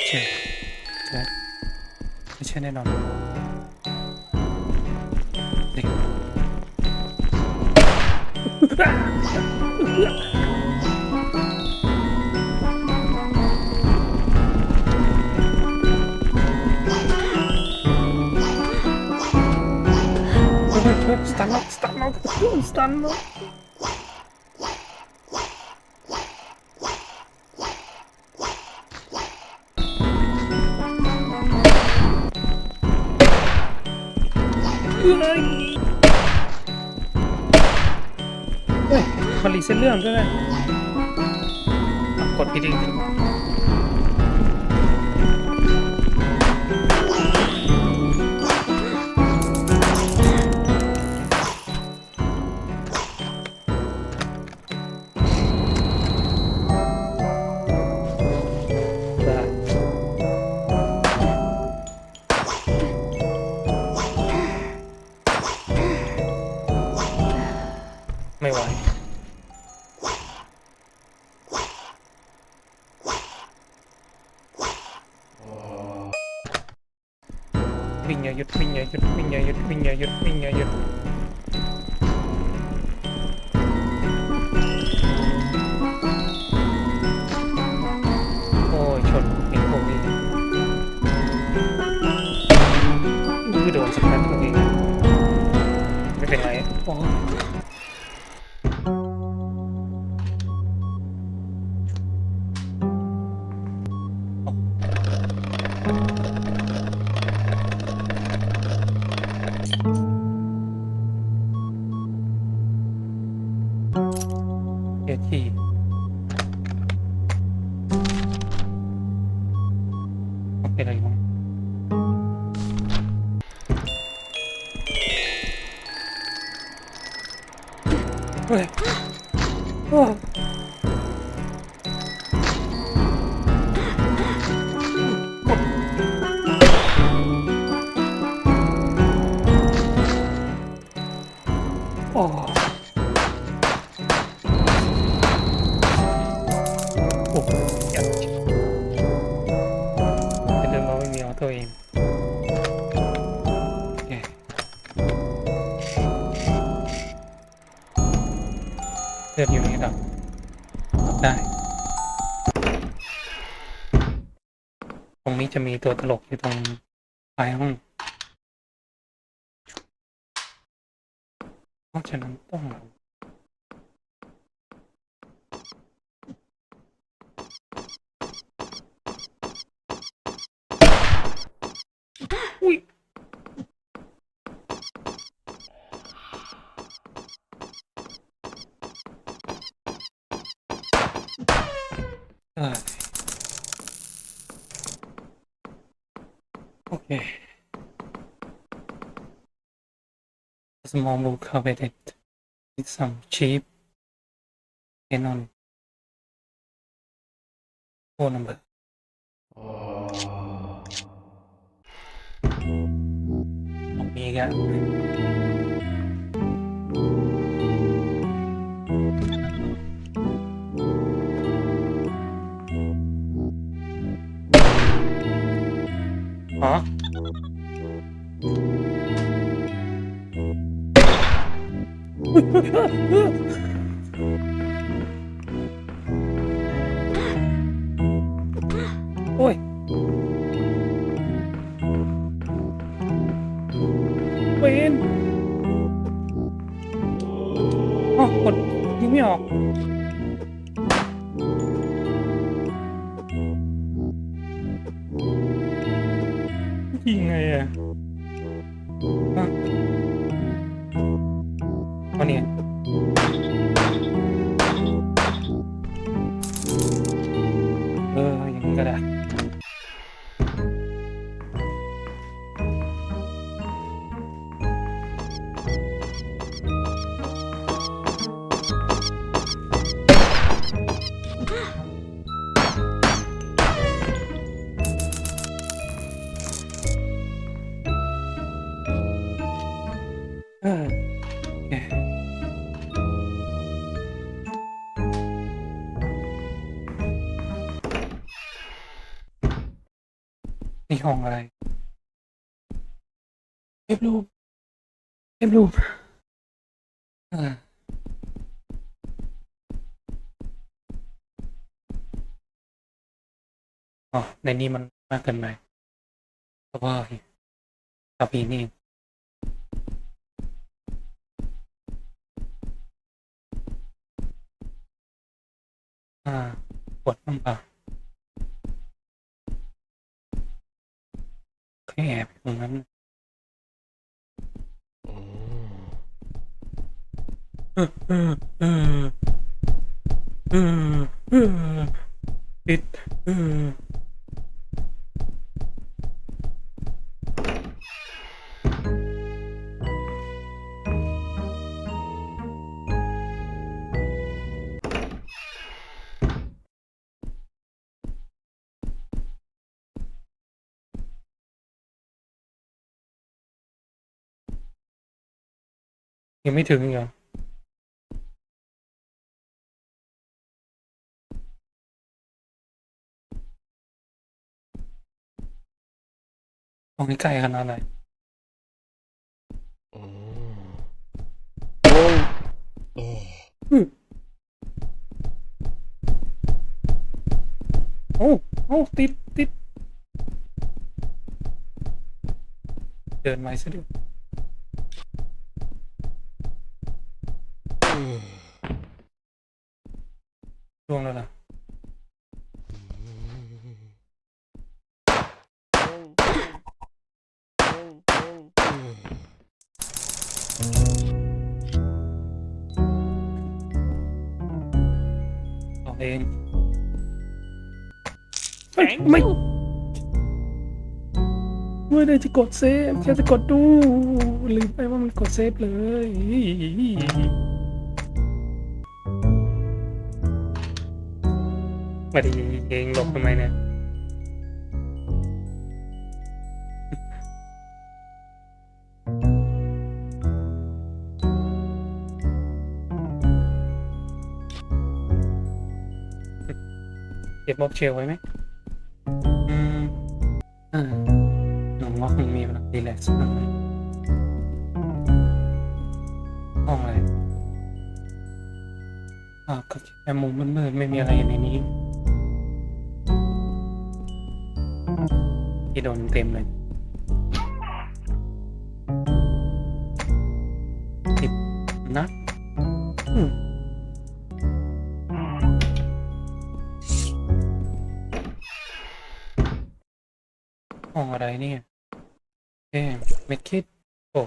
บ๊อบเชฟนะไม่ใช่แน่นอนเด็กเฮ้ยเฮ้ยเฮ้ยสตันแล้วสตันแล้วสตันแล้วเฮ้ยเฮ้ยมันรีเซ็ตเรื่องด้วยนะอะกดผิดอีกไเโอ้โหยัดเป็นเราไม่มีออโต้เองโอเคเลือดอยู่นี่ครับรับได้ ตรงนี้จะมีตัวตลกอยู่ตรงปลายห้องเพราะฉะนั้นต้อง อุ้ยเอ้ยโอเค small book coveted with some cheap Canon phone number ขอ ไม่ออก ยิงไงอะ นี่ห้องอะไรเอฟรูมเอฟรูมอ่าอ๋อในนี้มันมากเกินไปเพราะว่ากับพีนี่อ่าปวดน้ำเปล่า แค่แอบอยู่ตรงนั้นเออเออเออเออเออปิด ยังไม่ถึงอีกเหรอมองใกล้ๆขนาดไหนโอ้โอ้ติดติดเดินไว้ซะด้วย ล่วงแล้วล่ะต่อเองเอ้ยไม่ ไม่ได้จะกดเซฟแค่จะกดดูลืมไปว่ามันกดเซฟเลย มาดีเองหลบทำไมเนี่ยเก็บม็อบเชลไว้ไหมอืมอ่าหนูว่าคงมีเวลารีแลกซ์บ้างห้องอะไรอ่าก็แค่มุมมืดๆไม่มีอะไรในนี้ ที่โดนเต็มเลยติดนัดห้องอะไรเนี่ยเอ๊เม็ดคิดโอ้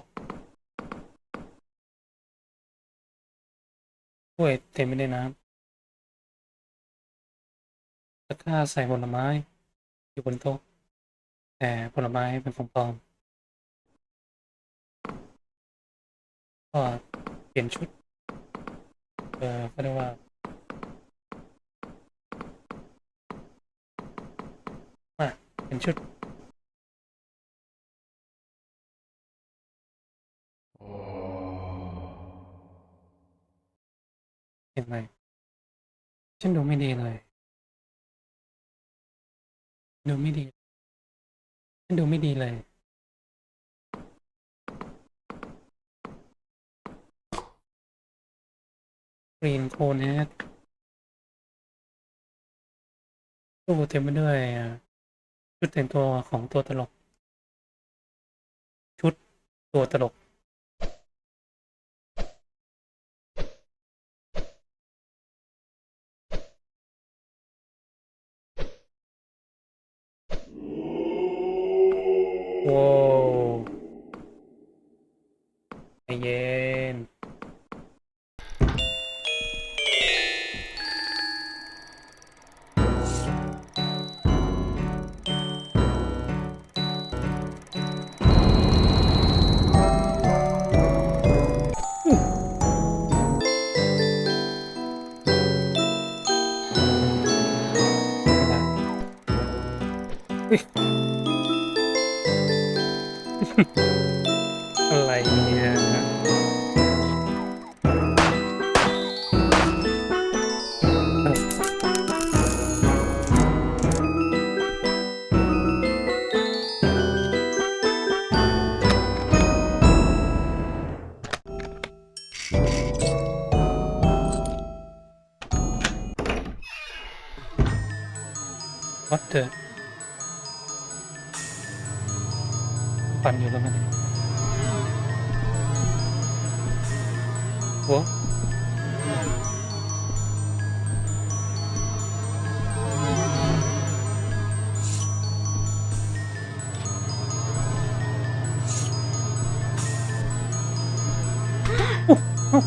ถ้วยเต็มไปด้วยน้ำตะกร้าใส่ผลไม้อยู่บนโต๊ะ แต่ผลไม้เป็นของปลอมก็เปลี่ยนชุด เออก็เรียกว่า มาเปลี่ยนชุดเห็นไหมฉันดูไม่ดีเลย ดูไม่ดี ดูไม่ดีเลยกรีนโคเนตตู้เต็มไปด้วยชุดแต่งตัวของตัวตลก ชุดตัวตลก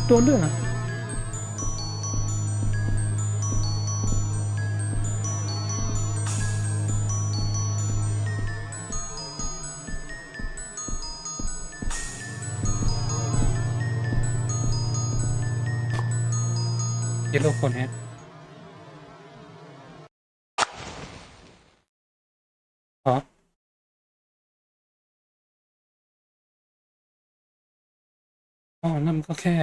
โดนด้วยนะเยลโล่คนฮะ อ๋อนั่นก็แค่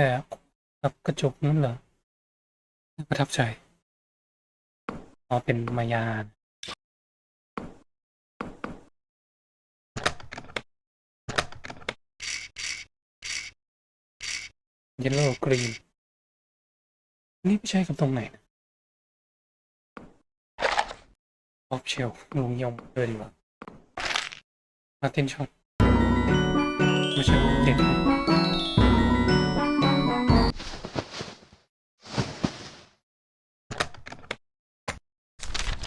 กับกระจกนั่นเหรอประทับใจอ๋อเป็นมายาเยลโล่กรีนนี่ไม่ใช่กับตรงไหนนะออฟเชลลงยมเลยดีกว่ามาเต้นช็อตไม่ใช่เด็ด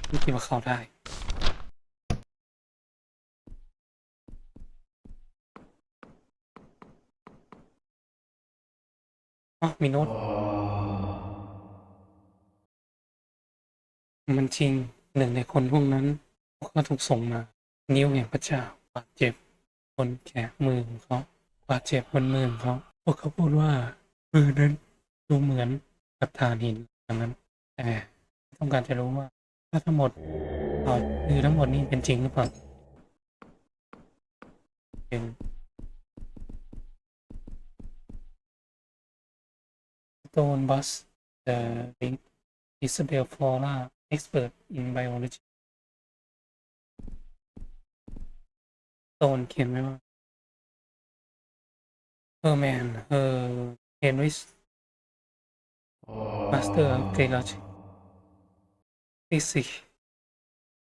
นี่คิดว่าเข้าได้ อ๋อมีโน้ตมันจริงหนึ่งในคนพวกนั้นพวกเขาถูกส่งมา นิ้วแห่งพระเจ้าบาดเจ็บบนแขนมือของเขาบาดเจ็บบนมือของเขาพวกเขาพูดว่ามือนั้นดูเหมือนกับฐานหินอย่างนั้น แต่ต้องการจะรู้ว่า ถ้าทั้งหมดต่อมือทั้งหมดนี้เป็นจริงหรือเปล่าเป็น Stone Bus the Link Isabel Flora expert in biology โซนเขียนไว้ว่า Herman Her Henrys Master of Theology Physics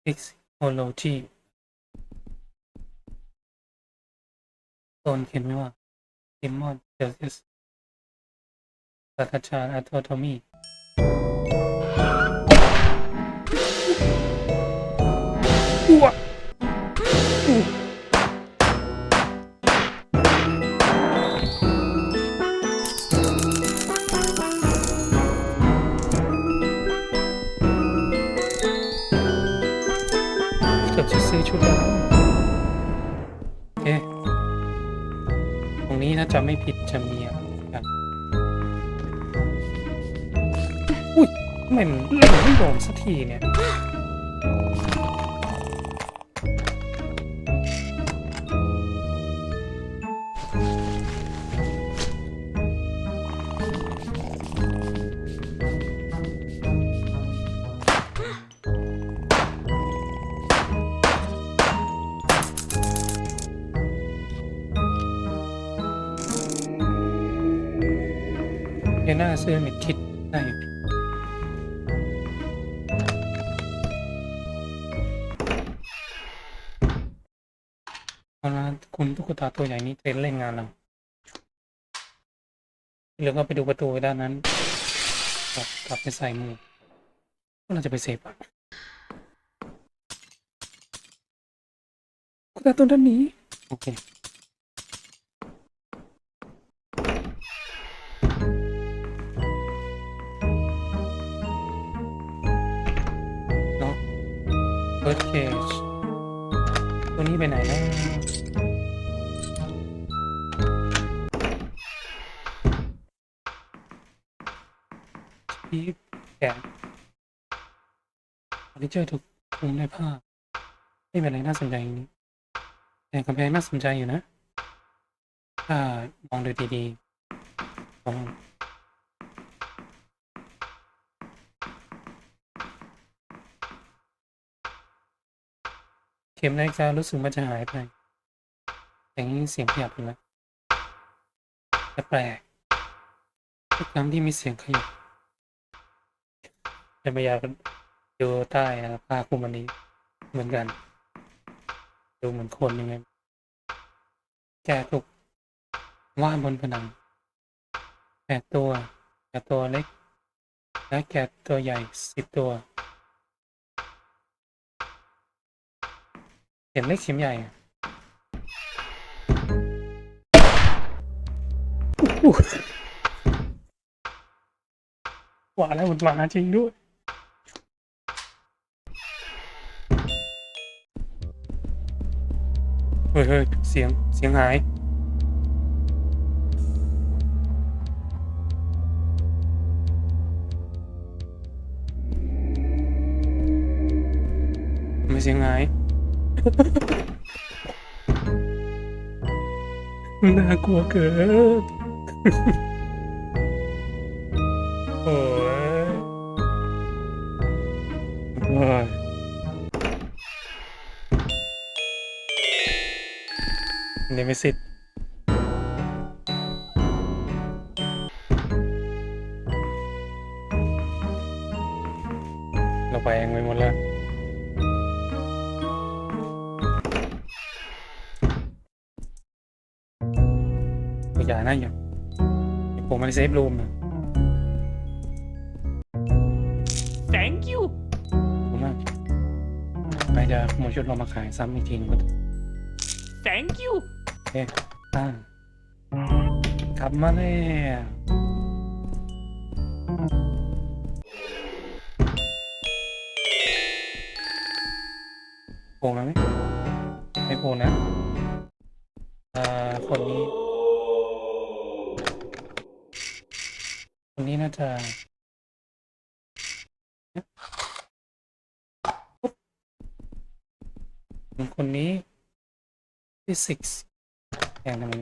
Physiology โซนเขียนไว้ว่า Simon Celsius ศาสตราจารย์ Anatomy อ้วก จะไม่ผิดชะมีอะไรกันอุ้ยทำไมมันเล่นไม่โดนสักทีเนี่ย ซื้อมิดคิดได้เอาละคุณตุ๊กตาตัวใหญ่นี้เทรนเล่นงานเราเหลือก็ไปดูประตูด้านนั้น กลับกลับไปใส่มือก็เราจะไปเซฟอะตุ๊กตาตัวด้านนี้ โอเค ไปไหนนะชีพแกะเฟอร์นิเจอร์ถูกคลุมด้วยผ้าไม่เป็นไรน่าสนใจอย่างนี้แต่กำแพงน่าสนใจอยู่นะ ถ้ามองดูดีๆมอง เข็มนาฬิการู้สึกมันจะหายไปแต่นี้เสียงขยับอยู่แล้วแต่แปลกทุกครั้งที่มีเสียงขยับจะพยายามดูใต้ผ้าคลุมอันนี้เหมือนกัน ดูเหมือนคนยังไงแกถูกว่าบนผนังแกะตัวแกะตัวเล็ก และแกะตัวใหญ่สิบตัว เห็นเล็กเข็มใหญ่หว่าแล้วมันมาจริงด้วยเฮ้ยเฮ้ยเสียง เสียงหายไม่เสียงหาย น่ากลัวเกินโอ้ยโอ้ยเนมิสิตเราไปเองไปหมดแล้ว นะอย่าอย่าผมมาในเซฟรูมนะ Thank you ขอบคุณมากไปจะขโมยชุดเรามาขายซ้ำอีกทีนึงก็ Thank you โอเคอ่าขับมาแล้วโผล่มาไหมไม่โผล่นะ physics แทนทำไ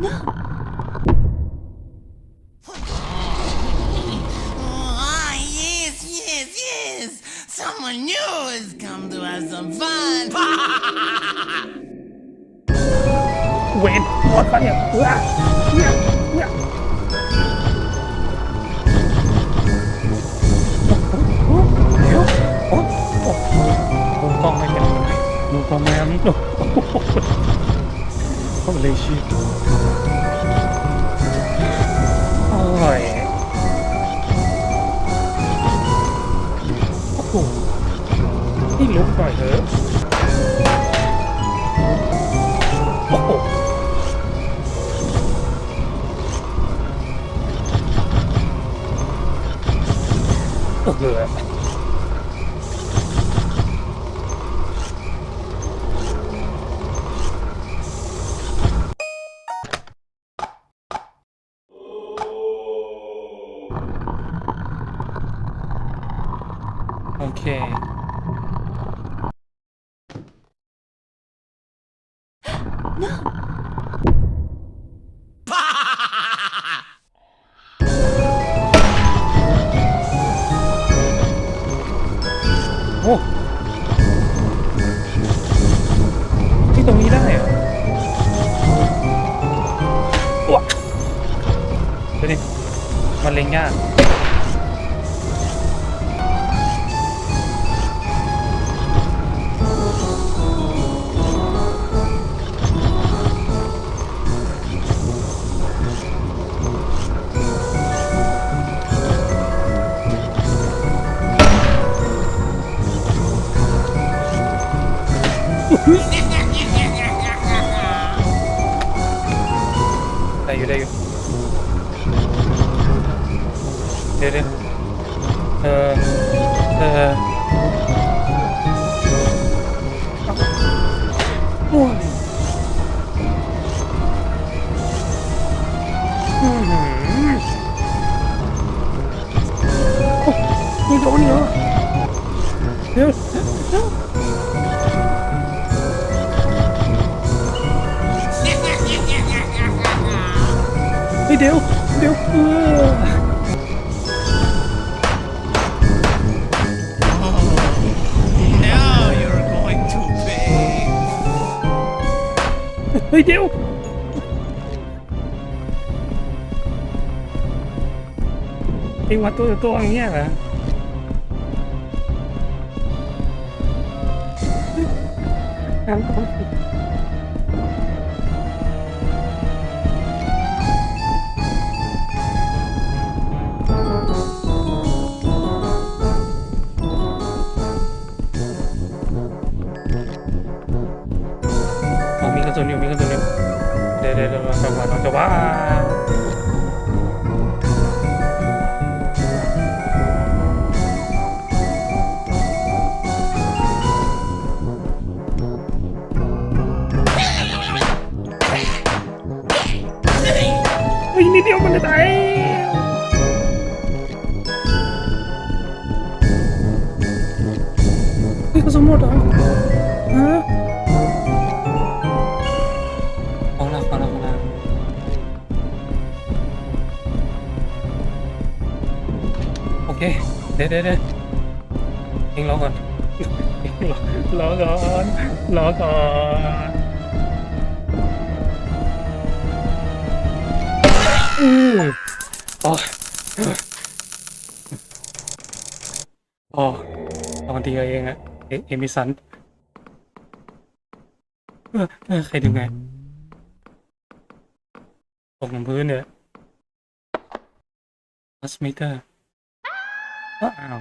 Ah, yes, yes, yes. Someone new has come to have some fun. เวนหมดปะเนี่ย เอื้อเอื้อเอื้อเดี๋ยวโอ๊ะโอ๊ะมุมกล้องไม่เป็นไรมุมกล้องไม่เอาโอ้โหโอ้เลยชิโอ้ยโอ้โหนี่ลุกหน่อยเถอะโอ้โหตกเรือ ที่ตรงนี้ได้เหรอว้าดูดิมันเล็งยาก ตัวตัวอย่างเงี้ยเหรอน้ำต้องผมมีกระสุนอยู่มีกระสุนอยู่เดี๋ยวเดี๋ยวเดี๋ยวเราจะว่าเราจะว่า เดี๋ยวเดี๋ยวเดี๋ยวเองรอก่อนเองรอรอก่อนรอก่อนอืออ๋ออ๋อตอนเดียวเองอะเอเอมิสันใครดึงไงตกลงพื้นเนี่ยทัสมิเตอร์ อ้าว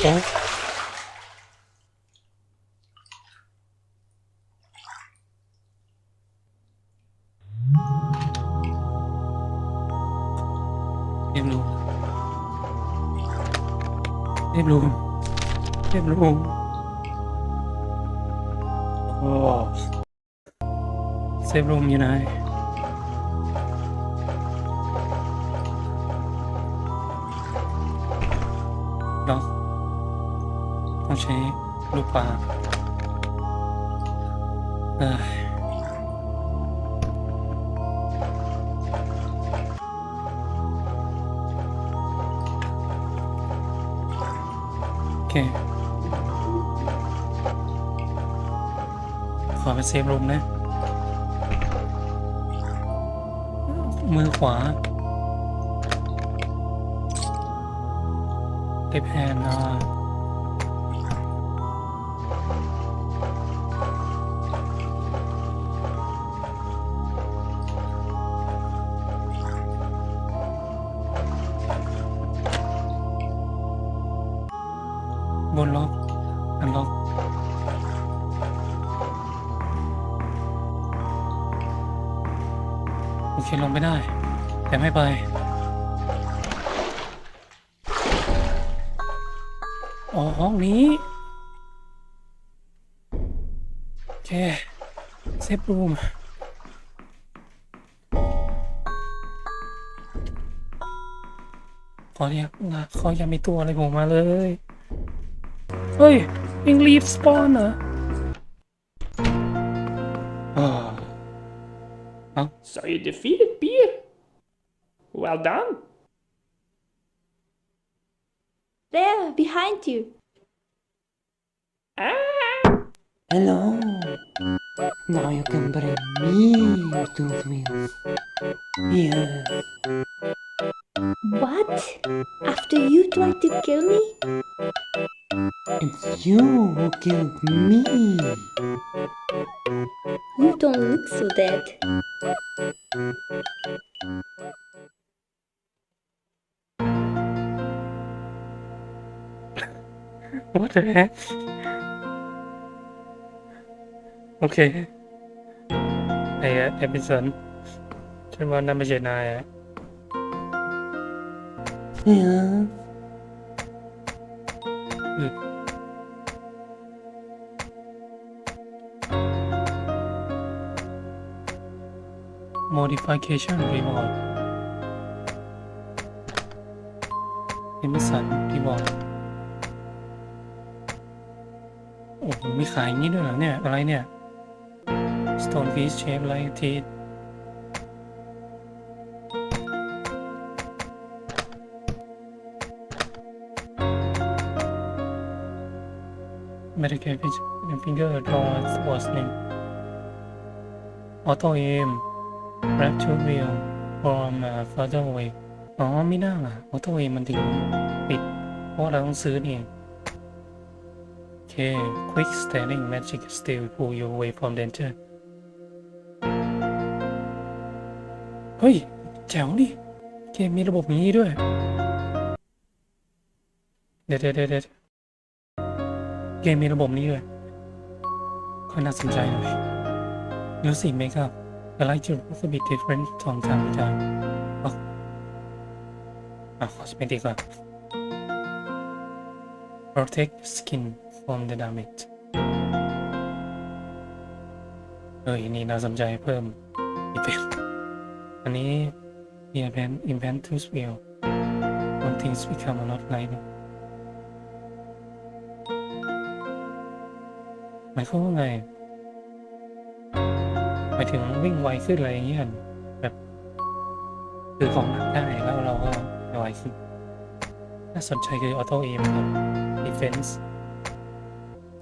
โอ้เอ็มรู เซฟรูมอยู่ไหนล็อกต้องใช้ลูกปลาเอ้โอเค ขอไปเซฟรูมนะ มือขวาเทปแฮนด์ อ๋อห้องนี้โอเคเซฟรูมขออยากนะขออย่ามีตัวอะไรโผล่มาเลย เฮ้ยยิงรีฟสปอนเหรออ่า So you defeated Beer. Well done. Behind you. Hello. Now you can bring me your tooth wheels. Yeah. What? After you tried to kill me? It's you who killed me. You don't look so dead. What the heck โอเค ไอ้เอพิสันฉันว่านั่นไม่ใช่นายอะโมดิฟิเคชันรีมอร์ดเอพิสันรีมอร์ด มีขายอย่างนี้ด้วยเหรอเนี่ย อะไรเนี่ย stone piece shape like teeth Medical finger draws was name auto aim rapture wheel from uh, further away อ๋อไม่น่าล่ะ auto aim มันถึงปิด เพราะเราต้องซื้อเอง เค quick standing magic still pull you away from danger เฮ้ย แจ๋วดิเกมมีระบบนี้ด้วย เดี๋ยวเดี๋ยวเดี๋ยวเดี๋ยวเกมมีระบบนี้ด้วยค่อยน่าสนใจหน่อยแล้วสิ make up the light to look a bit different from time to time อ๋ออะขอสเปนดีกว่า protect skin from the damage เอ้ยนี่น่าสนใจเพิ่มอีเฟกอันนี้ event event to spell when things become a lot lighter หมายความว่าไงหมายถึงวิ่งไวขึ้นอะไรอย่างเงี้ยแบบคือของหนักได้แล้วเราก็ไวขึ้นน่าสนใจคือ auto aim ครับ defense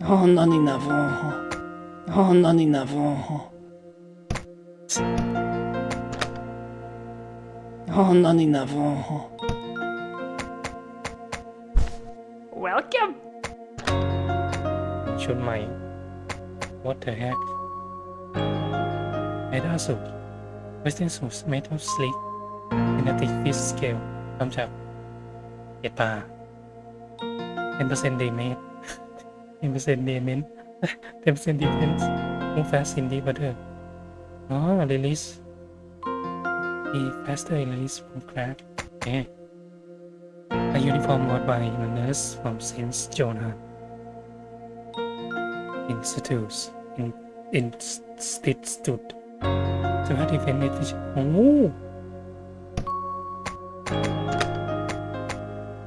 Oh, non in avant. Oh, non in avant. Oh, non in avant. Welcome. ชุดใหม่ what the heck ไอด้าสุด western suit made of sleek kinetic fish scale ทำจากเกตตา10% damage 10% damage 10% defense move fast in deep water อ๋อ release be faster release from crack เอ๊ะ a uniform worn by the nurse from Saint Jonah institutes in institute สภาพที่เป็นเนติชโอ้โห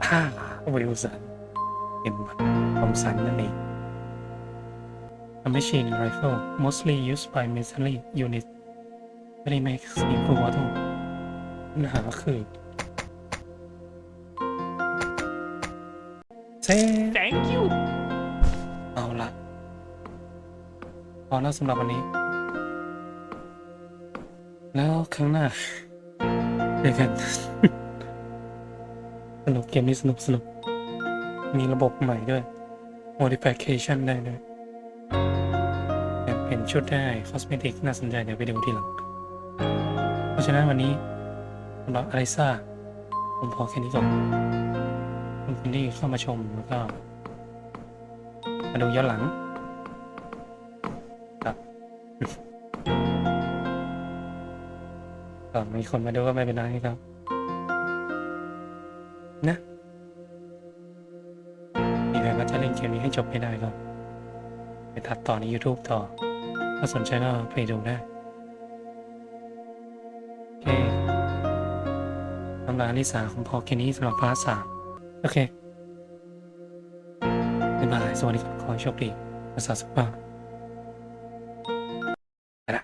ฮ่าวิลสัน เป็นคอมสันนั่นเอง A machine rifle mostly used by military units ไม่ได้ make สีฟูวอตปัญหาคือเซ่ Thank you. เอาละพอแล้วสำหรับวันนี้ แล้วครั้งหน้าเจอกันสนุกเกมนี้สนุกสนุก มีระบบใหม่ด้วย modification ได้ด้วยแบบเปลี่ยนชุดได้ cosmetic น่าสนใจเดี๋ยวไปดูทีหลัง เพราะฉะนั้นวันนี้สำหรับอลิซ่าผมพอแค่นี้ก่อนขอบคุณที่เข้ามาชมแล้วก็ มาดูย้อนหลังครับก็มีคนมาดูก็ไม่เป็นไรครับ นะ จบให้ได้ครับไปตัดต่อใน YouTube ต่อ ถ้าสนใจก็ไปดูได้ โอเคตำราลิสาของพอแค่นี้สำหรับพาร์ทสามโอเคบ๊ายบายสวัสดีครับขอโชคดีรักษาสุภาพไปละ